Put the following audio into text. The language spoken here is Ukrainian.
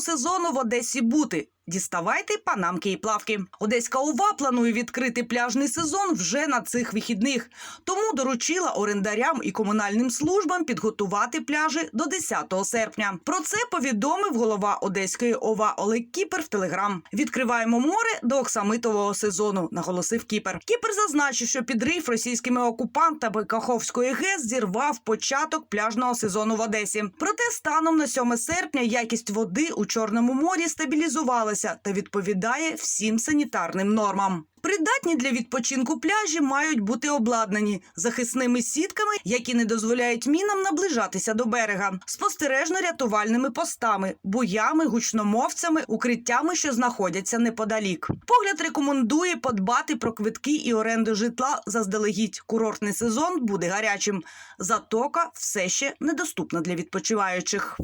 Сезону в Одесі бути. Діставайте панамки і плавки. Одеська ОВА планує відкрити пляжний сезон вже на цих вихідних. Тому доручила орендарям і комунальним службам підготувати пляжі до 10 серпня. Про це повідомив голова Одеської ОВА Олег Кіпер в Телеграм. Відкриваємо море до оксамитового сезону, наголосив Кіпер. Кіпер зазначив, що підрив російськими окупантами Каховської ГЕС зірвав початок пляжного сезону в Одесі. Проте станом на 7 серпня якість води у Чорному морі стабілізувалася та відповідає всім санітарним нормам. Придатні для відпочинку пляжі мають бути обладнані захисними сітками, які не дозволяють мінам наближатися до берега, спостережно-рятувальними постами, буями, гучномовцями, укриттями, що знаходяться неподалік. Погляд рекомендує подбати про квитки і оренду житла заздалегідь. Курортний сезон буде гарячим. Затока все ще недоступна для відпочиваючих.